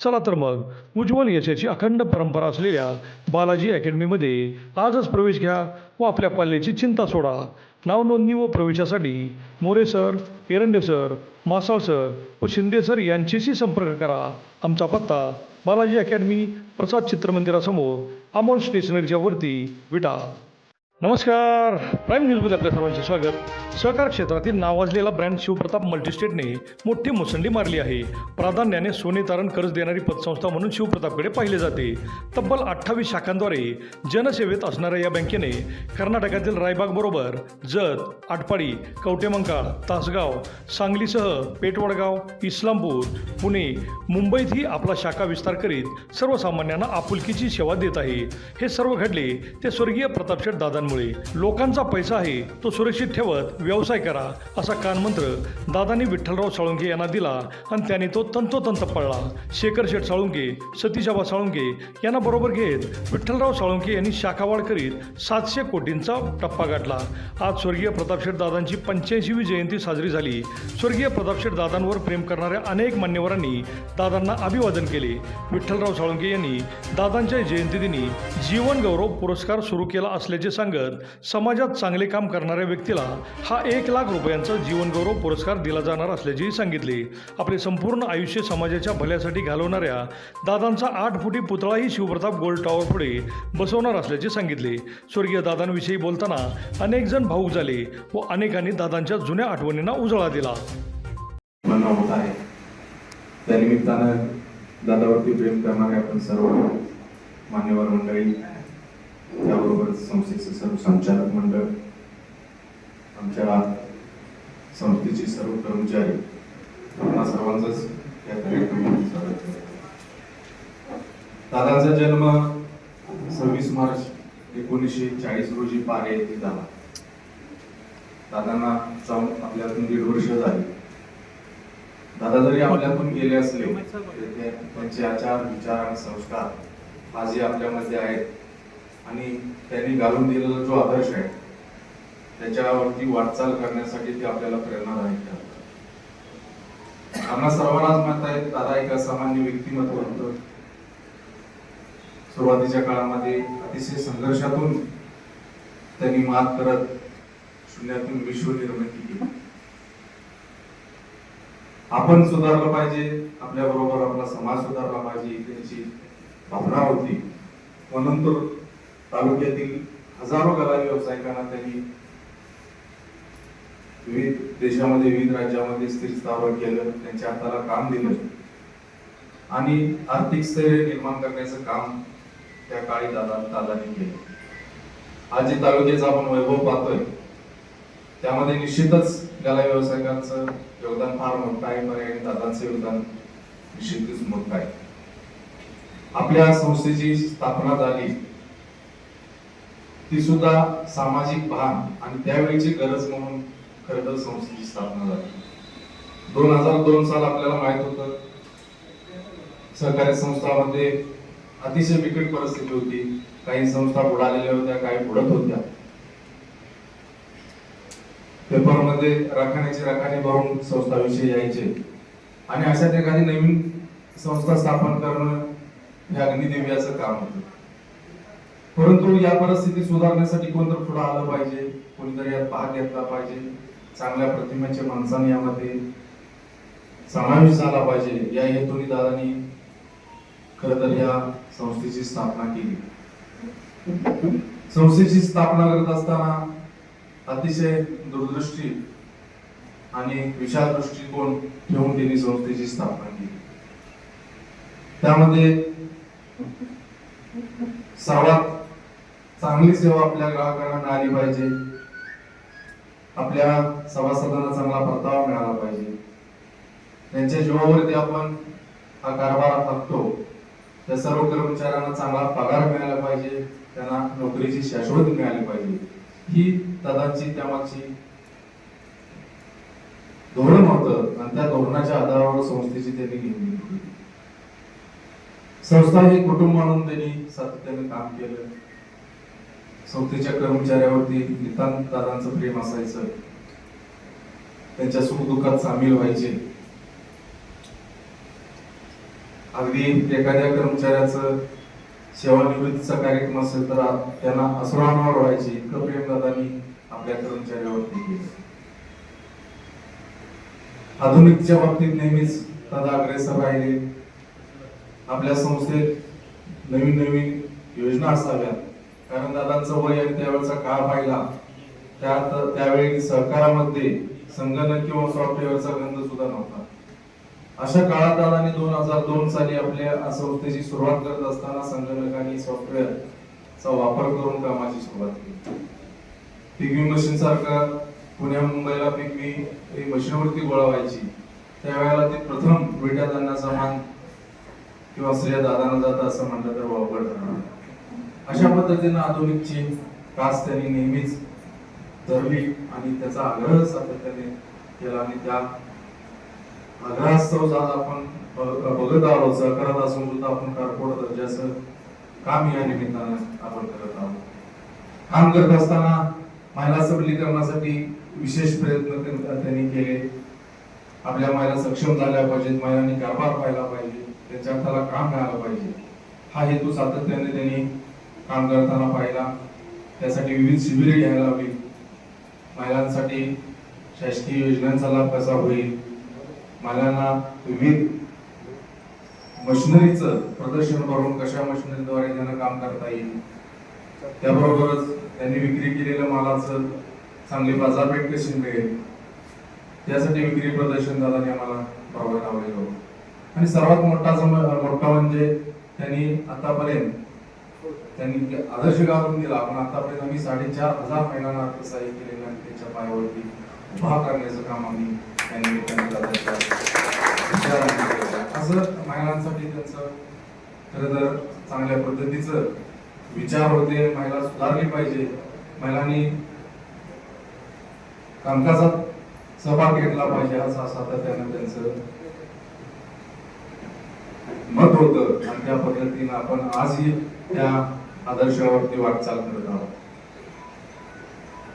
चला तर मग उज्ज्वल यशाची अखंड परंपरा असलेल्या बालाजी अकॅडमीमध्ये आजच प्रवेश घ्या व आपल्या पाल्याची चिंता सोडा. नावनोंदणी व प्रवेशासाठी More sir Erande sir Masal sir व शिंदे सर यांच्याशी संपर्क करा. आमचा पत्ता बालाजी अकॅडमी प्रसाद चित्रमंदिरासमोर अमोल स्टेशनरीच्या वरती विटा. नमस्कार. प्राईम न्यूजमध्ये आपल्या सर्वांचे स्वागत. सहकार क्षेत्रातील नावाजलेला ब्रँड शिवप्रताप मल्टीस्टेटने मोठी मुसंडी मारली आहे. प्राधान्याने सोने तारण कर्ज देणारी पतसंस्था म्हणून शिवप्रतापकडे पाहिले जाते. तब्बल अठ्ठावीस शाखांद्वारे जनसेवेत असणाऱ्या या बँकेने कर्नाटकातील रायबागबरोबर जत आटपाडी कवटेमंकाळ तासगाव सांगलीसह पेटवडगाव इस्लामपूर पुणे मुंबईतही आपला शाखा विस्तार करीत सर्वसामान्यांना आपुलकीची सेवा देत आहे. हे सर्व घडले ते स्वर्गीय प्रतापशेठ दादांमुळे लोकांचा पैसा आहे तो सुरक्षित ठेवत व्यवसाय करा असा कानमंत्र दादांनी विठ्ठलराव साळुंके यांना दिला आणि त्यांनी तो तंतोतंत पळला. शेखर शेठ साळुंके सतीशाबा साळुंके यांना बरोबर घेत विठ्ठलराव साळुंके यांनी शाखावाढ करीत सातशे कोटींचा टप्पा गाठला. आज स्वर्गीय प्रतापशेठ दादांची पंच्याऐंशीवी जयंती साजरी झाली. स्वर्गीय प्रतापशेठ दादांवर प्रेम करणाऱ्या अनेक मान्यवरांनी दादांना अभिवादन केले. विठ्ठलराव साळुंके यांनी दादांच्या जयंतीदिनी जीवन गौरव पुरस्कार सुरू केला असल्याचे सांगत समाजात चांगले काम करणाऱ्या व्यक्तीला हा एक लाख रुपयांचा जीवनगौरव पुरस्कार दिला जाणार असल्याचेही सांगितले. आपले संपूर्ण आयुष्य समाजाच्या भल्यासाठी घालवणाऱ्या दादांचा आठ फुटी पुतळाही शिवप्रताप गोल्ड टॉवर पुढे बसवणार असल्याचे सांगितले. स्वर्गीय दादांविषयी बोलताना अनेक जण भाऊक झाले व अनेकांनी दादांच्या जुन्या आठवणींना उजाळा दिला. होत आहे. त्या निमित्तानं दादावरती प्रेम करणारे आपण सर्व मान्यवर मंडळी त्याबरोबरच संस्थेचे सर्व संचालक मंडळ आमच्या संस्थेचे सर्व कर्मचारी आपणा सर्वांचंच या कार्यक्रमात स्वागत आहे. दादाचा जन्म सव्वीस मार्च एकोणीसशे चाळीस रोजी पारे येथे झाला. दादांना जाऊन आपल्यातून दीड वर्ष झाली. दादा जरी आपल्यातून गेले असले तरी त्यांचे आचार विचार आणि संस्कार आजही आपल्यामध्ये आहेत. आणि त्यांनी घालून दिलेला जो आदर्श आहे त्याच्यावरती वाटचाल करण्यासाठी ते आपल्याला प्रेरणादायक आम्हाला सर्वांनाच माहीत आहे दादा एक असामान्य व्यक्तिमत्व होतं. सुरुवातीच्या काळामध्ये अतिशय संघर्षातून त्यांनी मात करत शून्यातून विश्व निर्मिती केली. आपण सुधारलं पाहिजे आपल्या बरोबर आपला समाज सुधारला पाहिजे त्यांची भावना होती. म्हणून तर तालुक्यातील हजारो कला व्यावसायिकांना त्यांनी विविध देशामध्ये विविध राज्यामध्ये स्थिर स्थापन केलं त्यांच्या हाताला काम दिलं. आणि आर्थिक स्थैर्य निर्माण करण्याचं काम त्या काळी दादा दादांनी केलं. आज जे तालुक्याचं आपण वैभव पाहतोय त्यामध्ये निश्चितच कला व्यावसायिकांचं योगदान फार मोठं आहे पर्यायी दादांचं योगदान निश्चितच मोठं आहे. आपल्या संस्थेची स्थापना झाली. ती सुद्धा सामाजिक भान आणि त्यावेळीची गरज म्हणून खरं तर संस्थेची स्थापना झाली. दोन हजार दोन साल आपल्याला माहीत होतं. सहकारी संस्थामध्ये अतिशय बिकट परिस्थिती होती. काही संस्था बुडालेल्या होत्या काही बुडत होत्या. पेपरमध्ये राखाण्याचे राखाणे भरून संस्थाविषयी यायचे. आणि अशात एखादी नवीन संस्था स्थापन करणं हे अग्निदेव्याचं काम होतं. परंतु या परिस्थिती सुधारण्यासाठी कोणतर पुढे आलं पाहिजे कोणीतरी यात भाग घेतला पाहिजे. चांगल्या प्रतिमेच्या माणसाने यामध्ये समावेश झाला पाहिजे. या हेतूने दादानी खर तर या संस्थेची स्थापना केली. संस्थेची स्थापना करत असताना अतिशय दूरदृष्टी आणि विशाल दृष्टिकोन ठेवून त्यांनी संस्थेची स्थापना केली. त्यामध्ये सर्वात चांगली सेवा आपल्या ग्राहकांना मिळाली पाहिजे. आपल्या सभासदांना चांगला परतावा मिळाला पाहिजे. त्यांच्या जीवावरती आपण हा कारभार आखतो. त्या सर्व कर्मचाऱ्यांना चांगला पगार मिळाला पाहिजे. त्यांना नोकरीची शाश्वती मिळाली पाहिजे. ही दादांची त्यामागची धोरण होतं. आणि त्या धोरणाच्या आधारावर संस्थेची त्यांनी निर्मिती केली. संस्था हे कुटुंब म्हणून त्यांनी सातत्याने काम केलं. संस्थेच्या कर्मचाऱ्यावरती नितांत दादांचं प्रेम असायचं. त्यांच्या सुखदुःखात सामील व्हायचे. अगदी एखाद्या कर्मचाऱ्याचं सेवानिवृत्तीचा कार्यक्रम असेल तर त्यांना असुरांवर व्हायचे इतकं प्रेम दादांनी आपल्या कर्मचाऱ्यावरती केलं. आधुनिकच्या बाबतीत नेहमीच दादा अग्रेसर राहिले. आपल्या संस्थेत नवीन नवीन योजना असाव्यात. कारण दादांचं वय आणि त्यावेळेचा काळ पाहिला त्यात त्यावेळी सहकारामध्ये संगणक किंवा सॉफ्टवेअरचा गंध सुद्धा नव्हता. अशा काळात दादांनी दोन हजार दोन साली आपल्या संस्थेची सुरुवात करत असताना संगणक आणि सॉफ्टवेअरचा वापर करून कामाची सुरुवात केली. पिगवी मशीन सारखा पुण्या मुंबईला पिगवी ही मशीनवरती गोळा व्हायची. त्यावेळेला ती प्रथम विट्या जाण्याचा मान किंवा श्रेय दादांना जात असं म्हटलं तर वापर ठरणार अशा पद्धतीनं आधुनिकची कास त्यांनी नेहमीच धरली आणि त्याचा आग्रह सातत्याने केला आणि त्या आग्रहास्तव आज आपण बघत आहोत सहकारात असून सुद्धा आपण कारकोड दर्जाचं काम या निमित्तानं आपण करत आहोत. काम करत असताना महिला सबलीकरणासाठी विशेष प्रयत्न त्यांनी केले. आपल्या महिला सक्षम झाल्या पाहिजेत महिलांनी कारभार पाहिला पाहिजे त्यांच्या हाताला काम मिळालं पाहिजे. हा हेतू सातत्याने त्यांनी काम करताना पाहिला. त्यासाठी विविध शिबिरे घ्यायला हवी महिलांसाठी शासकीय योजनांचा लाभ कसा होईल? महिलांना विविध मशिनरीचं प्रदर्शन करून कशा मशिनरीद्वारे त्यांना काम करता येईल? त्याबरोबरच त्यांनी विक्री केलेल्या मालाचं चांगली बाजारपेठ कशी मिळेल? त्यासाठी विक्री प्रदर्शन दादाने आम्हाला बरोबर आवडेल आणि सर्वात मोठा सम- मोठा म्हणजे त्यांनी आतापर्यंत त्यांनी म्हणजे आदर्श गावून दिला. आपण आतापर्यंत आम्ही साडेचार हजार महिलांना अर्थसहाय्य केलेलं आणि त्यांच्या पायावरती उभा करण्याचं काम आम्ही त्यांनी असं महिलांसाठी त्यांचं खरं तर चांगल्या पद्धतीचं विचार होते. महिला सुधारली पाहिजे. महिलांनी कामकाजात सहभाग घेतला पाहिजे. असं सातत्यानं त्यांचं मत होतं. आणि त्या पद्धतीनं आपण आजही त्या आदर्शावरती वाटचाल करत आहोत.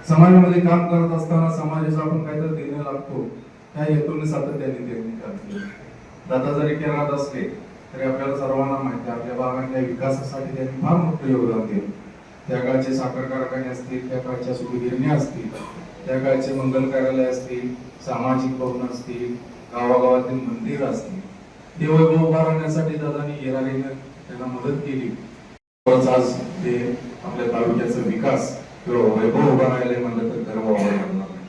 समाजामध्ये काम करत असताना समाजाचा आपण काहीतरी देणं लागतो. त्या हेतूने सातत्याने त्यांनी काम केले. दादा जरी केरळात असले तरी आपल्याला सर्वांना माहिती आहे आपल्या भागातल्या विकासासाठी त्यांनी फार मोठं योगदान दिलं. त्या काळचे साखर कारखाने असतील त्या काळच्या सुगिरण्या असतील त्या काळचे मंगल कार्यालय असतील सामाजिक भवन असतील गावागावातील मंदिर असतील. ते वैभव उभा दादानी येणारीनं त्यांना मदत केली. आज ते आपल्या तालुक्याचा विकास किंवा वैभव उभा राहिले म्हणलं तर गर्व वाटायला लागणार नाही.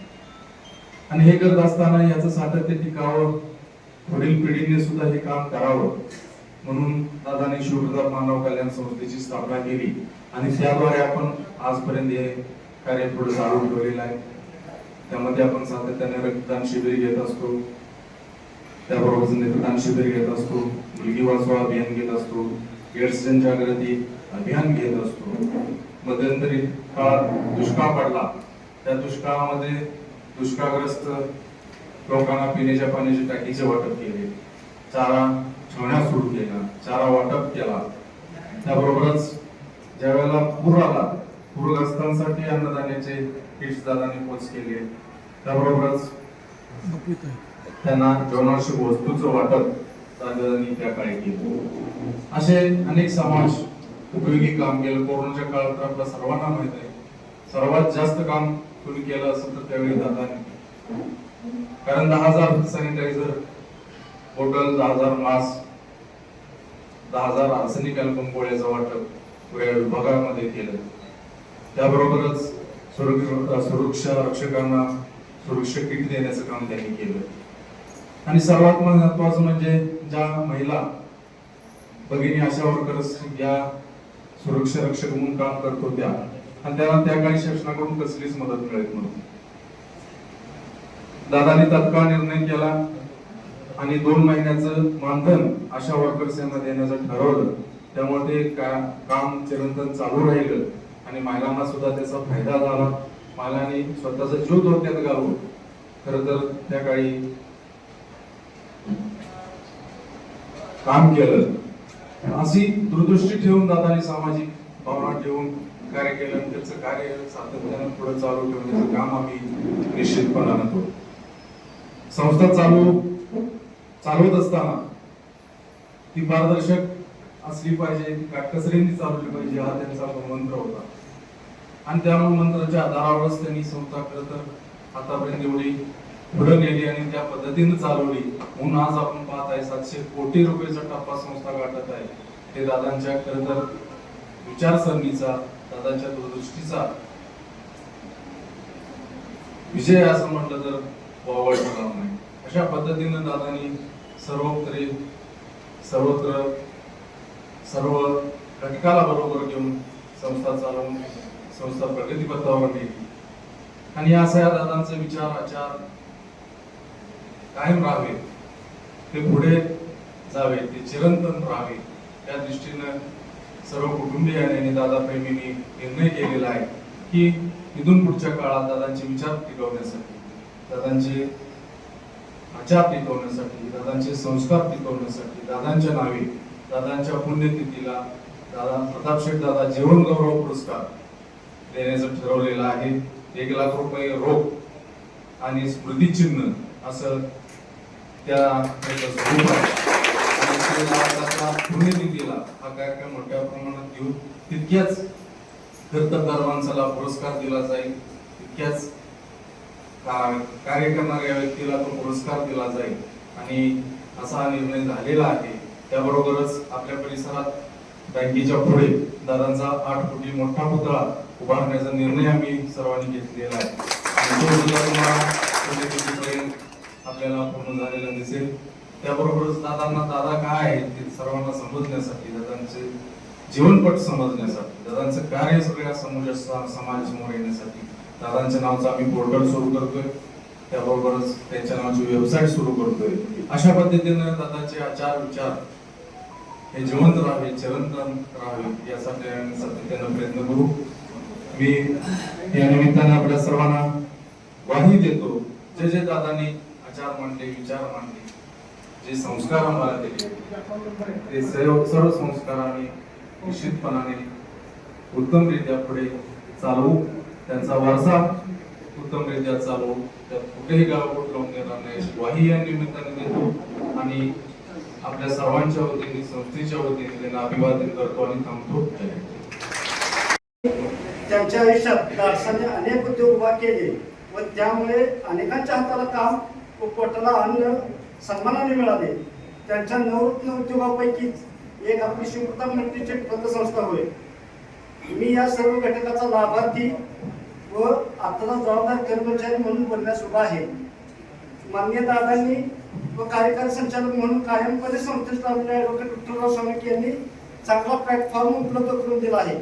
आणि हे करत असताना याचं सातत्य टिकावं पुढील पिढीने सुद्धा हे काम करावं म्हणून दादाने शिवप्रताप मानव कल्याण संस्थेची स्थापना केली. आणि त्याद्वारे आपण आजपर्यंत हे कार्य पुढे चालू ठेवलेलं आहे. त्यामध्ये आपण सातत्याने रक्तदान शिबिर घेत असतो. त्याबरोबर नेत्रदान शिबिर घेत असतो. मुलगी वाचवा अभियान घेत असतो. एड्स जनजागृती अभियान घेत असतो. मध्यंतरी काळात दुष्काळ पडला. त्या दुष्काळामध्ये दुष्काळग्रस्त लोकांना पिण्याच्या पाण्याचे टाकीचे वाटप केले. चारा ठेवण्यास सुरू केला चारा वाटप केला. त्याबरोबरच ज्या वेळेला पूर आला पूरग्रस्तांसाठी अन्नधान्याचे किट्स दादाने पोच केले. त्याबरोबरच त्यांना जेवणाशी वस्तूचं वाटप दादांनी त्या काळी केलं. असे अनेक समाज उपयोगी काम केलं. कोरोनाच्या काळात आपल्या सर्वांना माहीत आहे. सर्वात जास्त काम कोणी केलं असेल तर त्यावेळी दादांनी. कारण दहा हजार सॅनिटायझर बॉटल दहा हजार मास्क दहा हजार आर्सेनिक अल्बम गोळ्याचं वाटप वेळ विभागामध्ये केलं. त्याबरोबरच सुरक्षा रक्षकांना सुरक्षा किट देण्याचं काम त्यांनी केलं. आणि सर्वात महत्वाचं म्हणजे ज्या महिला भगिनी आशा वर्कर्स या सुरक्षा रक्षक म्हणून काम करत होत्या. आणि त्याला त्या काळी शासनाकडून कसलीच मदत मिळत नव्हती. दादानी तत्काळ निर्णय केला आणि दोन महिन्याचं मानधन अशा वर्कर्स यांना देण्याचं ठरवलं. त्यामुळे ते का- काम चिरंतन चालू राहिलं आणि महिलांना सुद्धा त्याचा फायदा झाला. महिलांनी स्वतःचा जीव धोक्यात घालून खर तर त्या काळी काम केलं. अशी दूरदृष्टी ठेवून दादानी सामाजिक भावना ठेवून कार्य केलं त्याचं कार्य सातत्यानं पुढे चालू ठेवण्याचं काम आम्ही निश्चितपणानं करू संस्था चालू चालवत असताना ती पारदर्शक असली पाहिजे काटकसरीने चालवली पाहिजे हा त्यांचा मंत्र होता. आणि त्या मंत्राच्या आधारावरच त्यांनी संस्था खरं तर आतापर्यंत एवढी पुढे नेली आणि त्या पद्धतीने चालवली. म्हणून आज आपण पाहत आहे सातशे कोटी रुपयेचा टप्पा संस्था गाठत आहे. हे दादांच्या खरं तर विचारसरणीचा दादांच्या दूरदृष्टीचा विजय असं म्हटलं तर वावड नाही. अशा पद्धतीनं दादांनी सर्वत्र सर्वत्र सर्व घटकाला बरोबर घेऊन संस्था चालवून संस्था प्रगतीपथावर नेली. आणि असा या दादांचे विचार आचार कायम राहावे ते पुढे जावे ते चिरंतन राहावे. त्या दृष्टीनं सर्व कुटुंबियाने आणि दादा निर्णय केलेला आहे की इथून पुढच्या काळात दादांचे विचार टिकवण्यासाठी दादांचे आचार टिकवण्यासाठी दादांचे संस्कार टिकवण्यासाठी दादांच्या नावे दादांच्या पुण्यतिथीला दादा प्रतापशेठ दादा जीवन गौरव पुरस्कार देण्याचं ठरवलेलं आहे. एक लाख रुपये रोख आणि स्मृतिचिन्ह असं त्या पुण्यतिथीला हा कार्यक्रम मोठ्या प्रमाणात घेऊन तितक्याच कर्तबदार माणसाला पुरस्कार दिला जाईल. तितक्याच का- कार्य करणाऱ्या व्यक्तीला तो पुरस्कार दिला जाईल. आणि असा हा निर्णय झालेला आहे. त्याबरोबरच आपल्या परिसरात बँकेच्या पुढे दादांचा आठ कोटी मोठा पुतळा उभारण्याचा निर्णय आम्ही सर्वांनी घेतलेला आहे. आपल्याला पूर्ण झालेला दिसेल. त्याबरोबरच दादांना दादा काय आहे ते सर्वांना समजण्यासाठी दादांचे जीवनपट समजण्यासाठी दादांचं कार्य सगळ्या समोर समाजासमोर येण्यासाठी दादांच्या नावाचं आम्ही पोर्टल सुरू करतोय. त्याबरोबरच त्यांच्या नावाची वेबसाईट सुरू करतोय. अशा पद्धतीनं दादाचे आचार विचार हे जिवंत राहावे चिरंतन राहावे यासाठी आम्ही सातत्यानं प्रयत्न करू. मी या निमित्तानं आपल्या सर्वांना ग्वाही देतो. जे जे दादांनी. आचार मांडले विचार मांडले. जे संस्कार आम्हाला दिले ते सर्व सर्व संस्कार आम्ही निश्चितपणाने उत्तमरित्या पुढे चालवू त्यांचा वारसा उत्तमरित्या चालवू त्यात कुठेही गावकोट लावून देणार नाही. अशी ग्वाही या निमित्ताने देतो आणि आपल्या सर्वांच्या वतीने संस्थेच्या वतीने त्यांना अभिवादन करतो आणि थांबतो. त्यांच्या आयुष्यात दारसाने अनेक उद्योग उभा केले व त्यामुळे अनेकांच्या हाताला काम पोटाला अन्न सन्मानाने मिळाले. त्यांच्या नवरत्न उद्योगापैकीच एक आपली शिवप्रताप मंडळीची पतसंस्था होय. मी या सर्व घटकाचा लाभार्थी व आताचा जबाबदार कर्मचारी म्हणून बोलण्यास उभा आहे. मान्य दादांनी व कार्यकारी संचालक म्हणून कायमपणे संस्थेत लाभलेल्या ॲडव्होकेट विठ्ठलराव स्वामी यांनी चांगला प्लॅटफॉर्म उपलब्ध करून दिला आहे.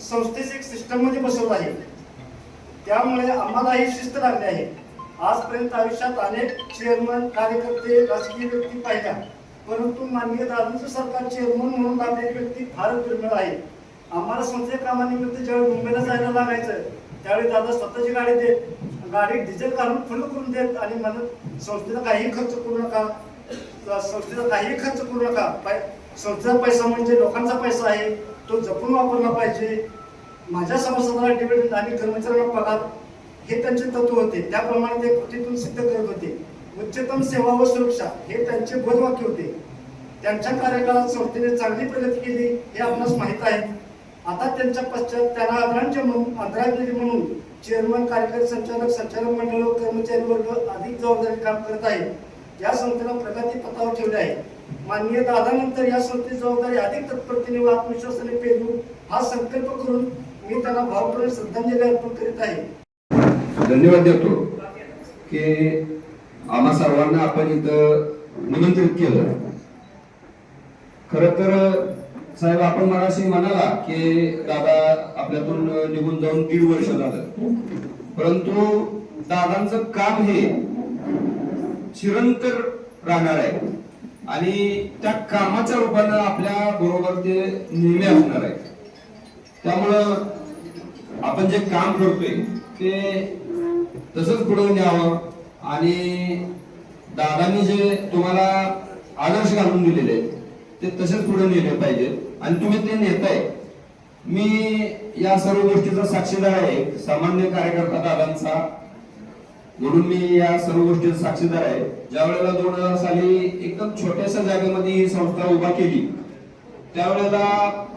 संस्थेचे एक सिस्टममध्ये बसवलं आहे. त्यामुळे आम्हाला ही शिस्त लागली आहे. आजपर्यंत आयुष्यात अनेक चेअरमन कार्यकर्ते राजकीय व्यक्ती पाहिल्या. परंतु माननीय दादांचं सरकार चेअरमन म्हणून लाभलेली व्यक्ती फारच दुर्मिळ आहे. आम्हाला संस्थेच्या कामानिमित्त ज्यावेळी मुंबईला जायला लागायचं त्यावेळी दादा स्वतःची गाडी देत गाडी डिझेल घालून फुल करून देत आणि म्हणत संस्थेचा काहीही खर्च करू नका. संस्थेचा काहीही खर्च करू नका. पाय संस्थेचा पैसा म्हणजे लोकांचा पैसा आहे. तो जपून वापरला पाहिजे. माझ्या सभासदाला डिव्हिडंड आणि कर्मचाऱ्यांना पगार हे त्यांचे तत्व होते. त्याप्रमाणे ते कृतीतून सिद्ध करत होते. उच्चतम सेवा व सुरक्षा हे त्यांचे बोधवाक्य होते. त्यांच्या कार्यकाळात संस्थेने चांगली प्रगती केली हे आपणास माहीत आहे. आता त्यांच्या पश्चात त्यांना आदरांचे म्हणून आदरांजली म्हणून चेअरमन कार्यकारी संचालक संचालक मंडळ व कर्मचारी वर्ग अधिक जबाबदारी काम करत आहे या संस्थेला प्रगती पथावर ठेवले आहे. माननीय दादानंतर या संस्थेची जबाबदारी अधिक तत्परतेने व आत्मविश्वासाने पेरू हा संकल्प करून मी त्यांना भावपूर्ण श्रद्धांजली अर्पण करीत आहे. धन्यवाद देतो की आम्हा सर्वांना आपण इथं निमंत्रित केलं. खर तर साहेब आपण मगाशी म्हणाला की दादा आपल्यातून निघून जाऊन दीड वर्ष झालं. परंतु दादांचं काम हे चिरंतर राहणार आहे. आणि त्या कामाच्या रूपानं आपल्या बरोबर ते नेहमी असणार आहे. त्यामुळं आपण जे काम करतोय ते तसंच पुढे न्यावं आणि दादांनी जे तुम्हाला आदर्श घालून दिलेले आहेत ते तसेच पुढे नेले पाहिजे. आणि तुम्ही ते नेताय. मी या सर्व गोष्टीचा साक्षीदार आहे. सामान्य कार्यकर्ता दादांचा. म्हणून मी या सर्व गोष्टीचा साक्षीदार आहे. ज्या वेळेला दोन हजार साली एकदम छोट्याशा जागेमध्ये ही संस्था उभा केली त्यावेळेला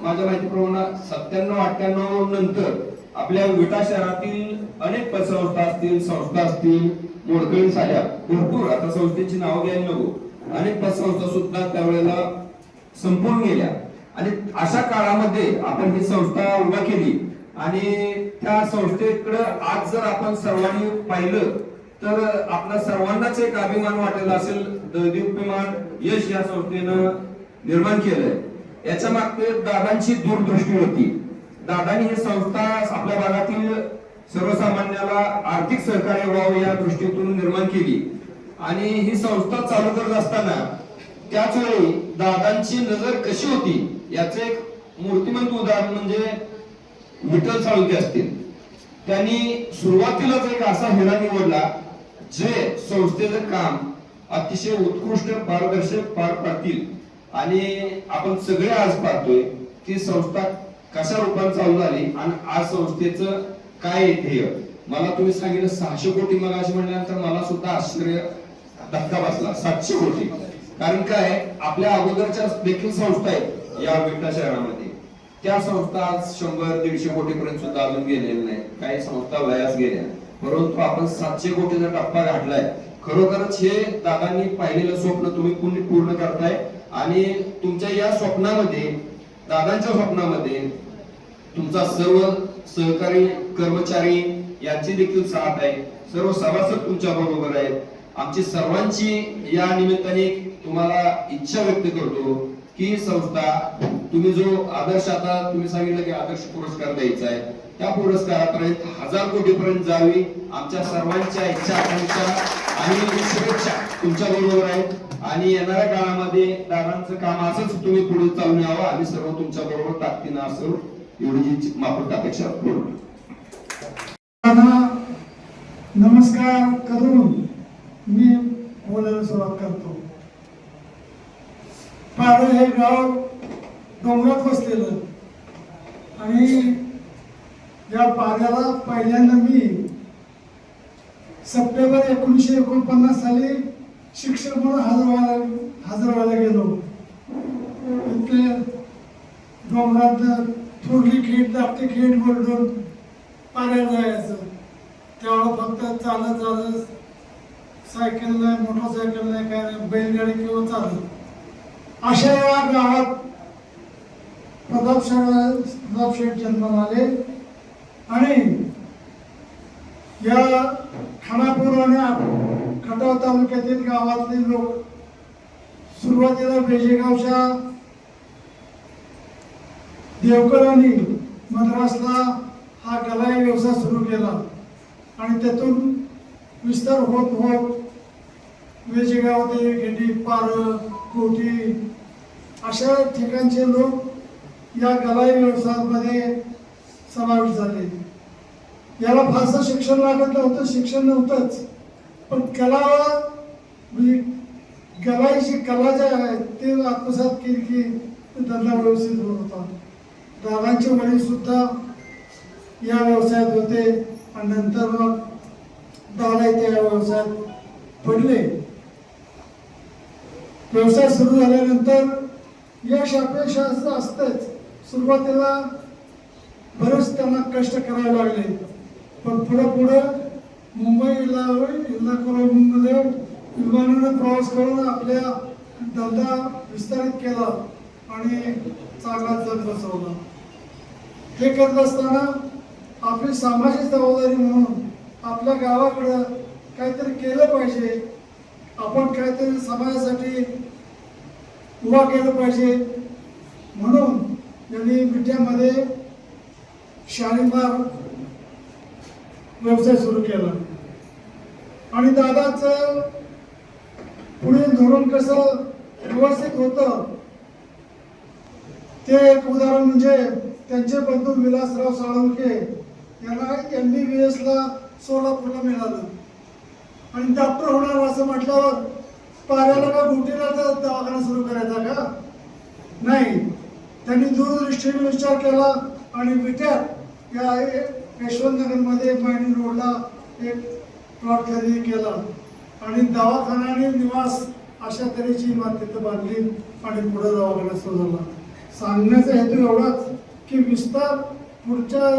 माझ्या माहितीप्रमाणे सत्त्याण्णव अठ्ठ्याण्णव नंतर आपल्या विटा शहरातील अनेक पतसंस्था असतील संस्था असतील मोडकळी झाल्या भरपूर. आता संस्थेची नाव घ्यायला नको. अनेक पतसंस्था सुद्धा त्यावेळेला संपून गेल्या. आणि अशा काळामध्ये आपण ही संस्था उभा केली. आणि त्या संस्थेकडे आज जर आपण सर्वांनी पाहिलं तर आपला सर्वांनाच एक अभिमान वाटलेला असेल दीप्यमान यश या संस्थेनं निर्माण केलंय. याच्या मागते दादांची दूरदृष्टी होती. दादांनी ही संस्था आपल्या भागातील सर्वसामान्याला आर्थिक सहकार्य व्हावं या दृष्टीतून निर्माण केली. आणि ही संस्था चालू करत असताना त्याच वेळी दादांची नजर कशी होती याचे एक मूर्तिमंत उदाहरण म्हणजे विठ्ठल चालुके असतील. त्यांनी सुरुवातीलाच एक असा हिरा निवडला जे संस्थेचं काम अतिशय उत्कृष्ट पारदर्शक पार पाडतील. आणि आपण सगळे आज पाहतोय ती संस्था कशा रूपात चालू झाली आणि आज संस्थेचं काय ध्येय? मला तुम्ही सांगितलं सहाशे कोटी मग अशी म्हणल्यानंतर मला सुद्धा आश्चर्य धक्का बसला. सातशे कोटी. कारण काय? आपल्या अगोदरच्या देखील संस्था आहेत या विटा शहरामध्ये. त्या संस्था आज शंभर दीडशे कोटी पर्यंत सुद्धा अजून गेलेल्या नाही काही संस्था वयास गेल्या. परंतु आपण सातशे कोटीचा टप्पा गाठलाय. खरोखरच हे दादांनी पाहिलेलं स्वप्न तुम्ही पुन्हा पूर्ण करताय. आणि तुमच्या या स्वप्नामध्ये दादांच्या स्वप्नामध्ये तुमचा सर्व सहकारी कर्मचारी यांची देखील साथ आहे. सर्व सभासद तुमच्या बरोबर आहेत. आमची सर्वांची या निमित्ताने तुम्हाला इच्छा व्यक्त करतो की संस्था तुम्ही जो आदर्श आता तुम्ही सांगितलं की आदर्श पुरस्कार द्यायचा आहे त्या पुरस्कारापर्यंत हजार कोटीपर्यंत जावी आमच्या सर्वांच्या इच्छा आकांक्षा आणि शुभेच्छा तुमच्या बरोबर आहेत. आणि येणाऱ्या काळामध्ये दादांचं काम असंच तुम्ही पुढे चालून यावं आम्ही सर्व तुमच्या बरोबर ताकदीनं असू एवढी माफक अपेक्षा नमस्कार करून मी बोलायला सुरुवात करतो. पारो हे गाव डोंगरात बसलेलं आणि या पाऱ्याला पहिल्यांदा मी सप्टेंबर एकोणीसशे एकोणपन्नास साली शिक्षक म्हणून हजर व्हायला हजर व्हायला गेलो. ते डोंगरात थोरली खेळ धाकटी खेळ बोलून पाण्याला जायचं. त्यावेळेला फक्त चालत चालत सायकल नाही मोटरसायकल नाही काय नाही बैलगाडी किंवा चालत. अशा या गावात प्रताप प्रताप शेठ जन्माला आले आणि या खानापूर आणि खटाव तालुक्यातील गावातले लोक सुरुवातीला बेजेगावच्या देवकरांनी मद्रासला हा गलाई व्यवसाय सुरू केला. आणि त्यातून विस्तार होत होत वेजेगाव ते पार कोठी अशा ठिकाणचे लोक या गलाई व्यवसायामध्ये समावेश झाले. याला फारसं शिक्षण लागत नव्हतं शिक्षण नव्हतंच. पण कला म्हणजे गलाईची कला ज्या आहेत ते आत्मसात केली की धंदा व्यवस्थित होत होता. दादांचे वडील सुद्धा या व्यवसायात होते. आणि नंतर मग दादा त्या व्यवसायात पडले. व्यवसाय सुरू झाल्यानंतर यश अपेक्षा असं असतंच. सुरुवातीला बरेच त्यांना कष्ट करावे लागले. पण पुढं पुढं मुंबईला मुंबईमध्ये विमानानं प्रवास करून आपल्या धंदा विस्तारित केला आणि चांगला जग बसवला. हे करत असताना आपली सामाजिक जबाबदारी म्हणून आपल्या गावाकडं काहीतरी केलं पाहिजे. आपण काहीतरी समाजासाठी उभा केलं पाहिजे. म्हणून त्यांनी विट्यामध्ये शाळीमार व्यवसाय सुरू केला. आणि दादाचं पुढील धोरण कसं व्यवस्थित होतं ते एक उदाहरण म्हणजे त्यांचे बंधू विलासराव साळुंखे यांना एम बी बी एसला सोलापूरला मिळालं. आणि डॉक्टर होणार असं म्हटल्यावर पाऱ्याला का गुटीला तर दवाखाना सुरू करायचा का? नाही. त्यांनी दूरदृष्टीने विचार केला आणि विट्यात या यशवंतनगरमध्ये मायनी रोडला एक प्लॉट खरेदी केला. आणि दवाखाना आणि निवास अशा तऱ्हेची इमारत तिथं बांधली आणि पुढे दवाखाना सुरू झाला सांगण्याचा हेतू एवढाच. की विस्तार पुढच्या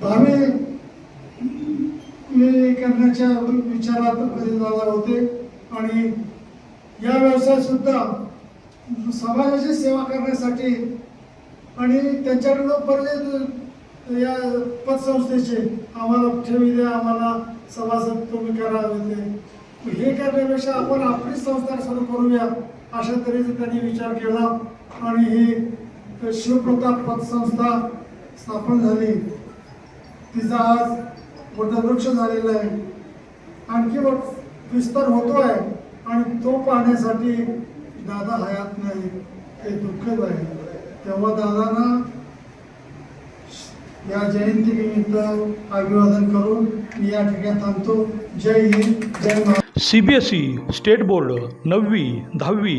भावी हे करण्याच्या विचारात झाला होते. आणि या व्यवसायसुद्धा समाजाची सेवा करण्यासाठी आणि त्यांच्याकडून परत या पतसंस्थेचे आम्हाला ठेवी द्या आम्हाला सभासद तुम्ही करा ते. हे करण्यापेक्षा आपण आपली संस्था सुरू करूया अशा तऱ्हेचा त्यांनी विचार केला. आणि ही शिवप्रताप पतसंस्था स्थापन झाली. तिचा आज मोठा वृक्ष झालेला आहे. आणखी विस्तार होतो आहे आणि तो पाहण्यासाठी दादा हयात नाही. हे दुःखद आहे. तेव्हा दादांना या जयंतीनिमित्त अभिवादन करून मी या ठिकाणी थांबतो. जय हिंद जय Maharashtra. C B S E state board नववी दहावी